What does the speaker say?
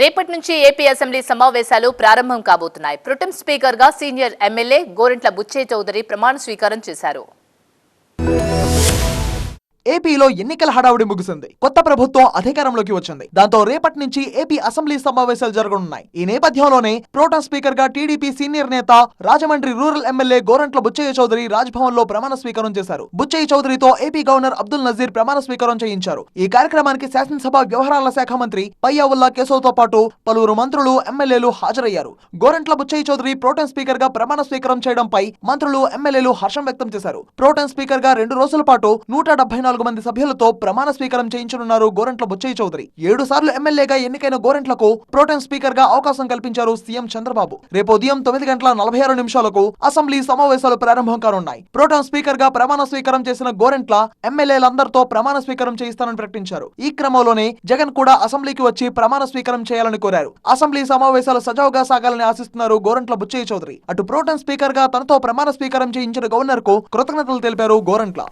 రేపటి నుంచి AP assembly సమావేశాలు ప్రారంభం కాబోతున్నాయి. ప్రొటెం స్పీకర్గా సీనియర్ ఎమ్మెల్యే గోరింట్ల బుచ్చే చౌదరి ప్రమాణ స్వీకారం చేశారు. ఏపీలో ఎన్నికల హడావుడి ముగిసింది. కొత్త ప్రభుత్వం అధికారంలోకి వచ్చింది. దాంతో రేపటి నుంచి ఏపీ అసెంబ్లీ సమావేశాలు జరగనున్నాయి. ఈ నేపథ్యంలోనే ప్రోటం స్పీకర్గా టీడీపీ సీనియర్ నేత రాజమండ్రి రూరల్ ఎమ్మెల్యే గోరంట్ల బుచ్చయ్య చౌదరి రాజ్భవన్లో ప్రమాణ స్వీకారం చేశారు. బుచ్చయ్య చౌదరితో ఏపీ గవర్నర్ అబ్దుల్ నజీర్ ప్రమాణ స్వీకారం చేయించారు. ఈ కార్యక్రమానికి శాసనసభ వ్యవహారాల శాఖ మంత్రి పయ్యావుల్లా కేశవ్తో పాటు పలువురు మంత్రులు ఎమ్మెల్యేలు హాజరయ్యారు. గోరంట్ల బుచ్చయ్య చౌదరి ప్రోటెం స్పీకర్గా ప్రమాణ స్వీకారం చేయడంపై మంత్రులు ఎమ్మెల్యేలు హర్షం వ్యక్తం చేశారు. ప్రోటెం స్పీకర్గా రెండు రోజుల పాటు నూట డెబ్బై నాలుగు మంది సభ్యులతో ప్రమాణ స్వీకారం చేయించనున్నారు గోరంట్ల బుచ్చయ్య చౌదరి. ఏడు సార్లు ఎమ్మెల్యేగా ఎన్నికైన గోరంట్లకు ప్రోటెం స్పీకర్గా అవకాశం కల్పించారు సీఎం చంద్రబాబు. రేపు ఉదయం తొమ్మిది గంటల నలభై ఆరు నిమిషాలకు అసెంబ్లీ సమావేశాలు ప్రారంభం కానున్నాయి ప్రోటెం స్పీకర్గా ప్రమాణ స్వీకారం చేసిన గోరెంట్ల ఎమ్మెల్యేలందరితో ప్రమాణ స్వీకారం చేయిస్తానని ప్రకటించారు. ఈ క్రమంలోనే జగన్ కూడా అసెంబ్లీకి వచ్చి ప్రమాణ స్వీకారం చేయాలని కోరారు. అసెంబ్లీ సమావేశాలు సజావుగా సాగాలని ఆశిస్తున్నారు గోరంట్ల బుచ్చయ్య చౌదరి. అటు ప్రోటెం స్పీకర్గా తనతో ప్రమాణ స్వీకారం చేయించిన గవర్నర్కు కృతజ్ఞతలు తెలిపారు గోరంట్ల.